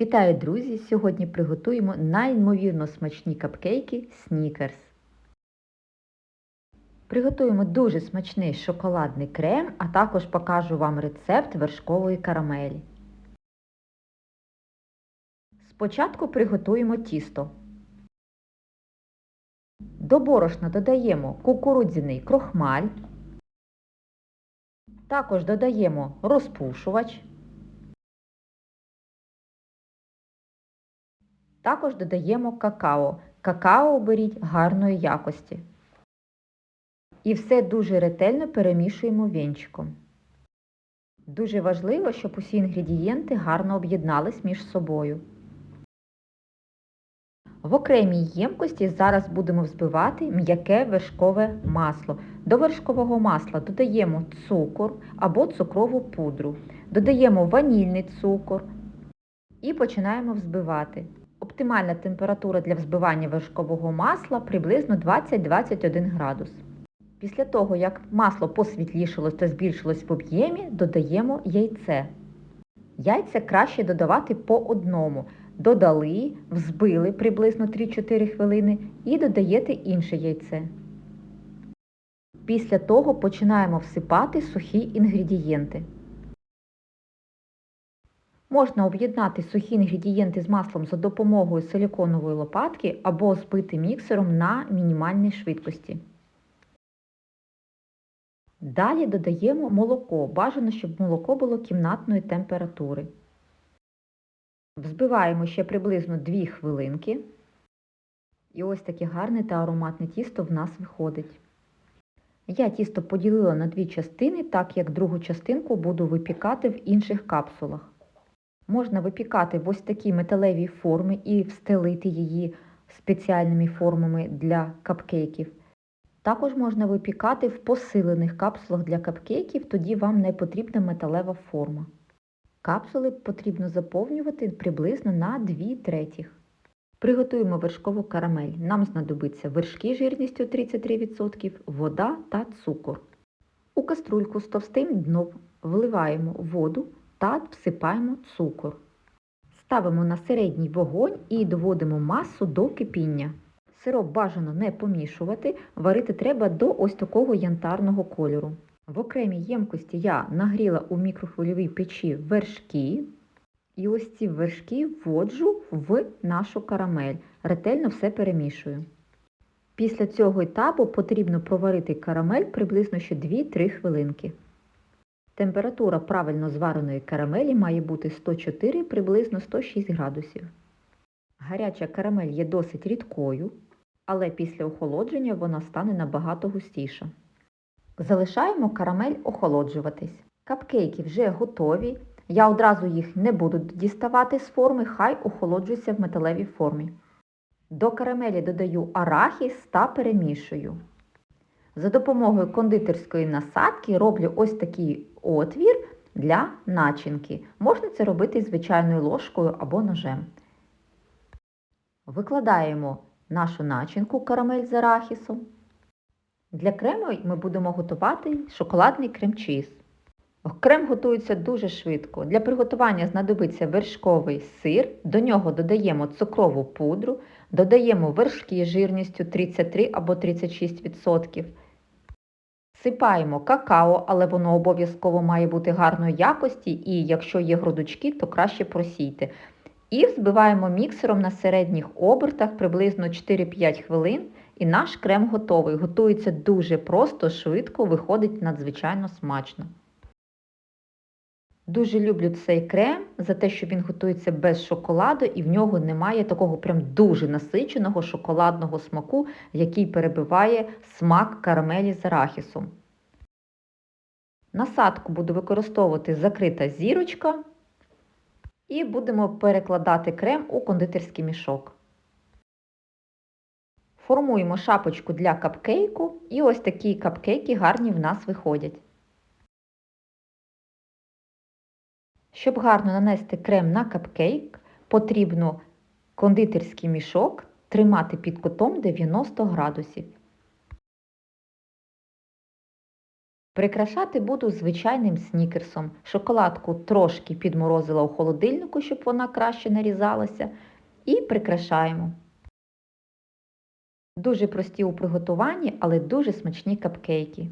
Вітаю, друзі! Сьогодні приготуємо неймовірно смачні капкейки Snickers. Приготуємо дуже смачний шоколадний крем, а також покажу вам рецепт вершкової карамелі. Спочатку приготуємо тісто. До борошна додаємо кукурудзяний крохмаль. Також додаємо розпушувач. Також додаємо какао. Какао оберіть гарної якості. І все дуже ретельно перемішуємо вінчиком. Дуже важливо, щоб усі інгредієнти гарно об'єднались між собою. В окремій ємкості зараз будемо взбивати м'яке вершкове масло. До вершкового масла додаємо цукор або цукрову пудру, додаємо ванільний цукор і починаємо взбивати. Оптимальна температура для взбивання вершкового масла приблизно 20-21 градус. Після того, як масло посвітлішилось та збільшилось в об'ємі, додаємо яйце. Яйця краще додавати по одному. Додали, взбили приблизно 3-4 хвилини і додаєте інше яйце. Після того починаємо всипати сухі інгредієнти. Можна об'єднати сухі інгредієнти з маслом за допомогою силіконової лопатки або збити міксером на мінімальній швидкості. Далі додаємо молоко. Бажано, щоб молоко було кімнатної температури. Взбиваємо ще приблизно 2 хвилинки. І ось таке гарне та ароматне тісто в нас виходить. Я тісто поділила на дві частини, так як другу частинку буду випікати в інших капсулах. Можна випікати в ось такій металевій формі і встелити її спеціальними формами для капкейків. Також можна випікати в посилених капсулах для капкейків, тоді вам не потрібна металева форма. Капсули потрібно заповнювати приблизно на 2 третіх. Приготуємо вершкову карамель. Нам знадобиться вершки жирністю 33%, вода та цукор. У каструльку з товстим дном вливаємо воду та всипаємо цукор. Ставимо на середній вогонь і доводимо масу до кипіння. Сироп бажано не помішувати, варити треба до ось такого янтарного кольору. В окремій ємкості я нагріла у мікрохвильовій печі вершки. І ось ці вершки вводжу в нашу карамель. Ретельно все перемішую. Після цього етапу потрібно проварити карамель приблизно ще 2-3 хвилинки. Температура правильно звареної карамелі має бути 104 приблизно 106 градусів. Гаряча карамель є досить рідкою, але після охолодження вона стане набагато густіша. Залишаємо карамель охолоджуватись. Капкейки вже готові. Я одразу їх не буду діставати з форми, хай охолоджуються в металевій формі. До карамелі додаю арахіс та перемішую. За допомогою кондитерської насадки роблю ось такий отвір для начинки. Можна це робити звичайною ложкою або ножем. Викладаємо нашу начинку карамель з арахісом. Для крему ми будемо готувати шоколадний крем-чіз. Крем готується дуже швидко. Для приготування знадобиться вершковий сир, до нього додаємо цукрову пудру, додаємо вершки жирністю 33 або 36%. Сипаємо какао, але воно обов'язково має бути гарної якості, і якщо є грудочки, то краще просійте. І взбиваємо міксером на середніх обертах приблизно 4-5 хвилин, і наш крем готовий. Готується дуже просто, швидко, виходить надзвичайно смачно. Дуже люблю цей крем за те, що він готується без шоколаду і в нього немає такого прям дуже насиченого шоколадного смаку, який перебиває смак карамелі з арахісом. Насадку буду використовувати закрита зірочка і будемо перекладати крем у кондитерський мішок. Формуємо шапочку для капкейку і ось такі капкейки гарні в нас виходять. Щоб гарно нанести крем на капкейк, потрібно кондитерський мішок тримати під кутом 90 градусів. Прикрашати буду звичайним снікерсом. Шоколадку трошки підморозила у холодильнику, щоб вона краще нарізалася. І прикрашаємо. Дуже прості у приготуванні, але дуже смачні капкейки.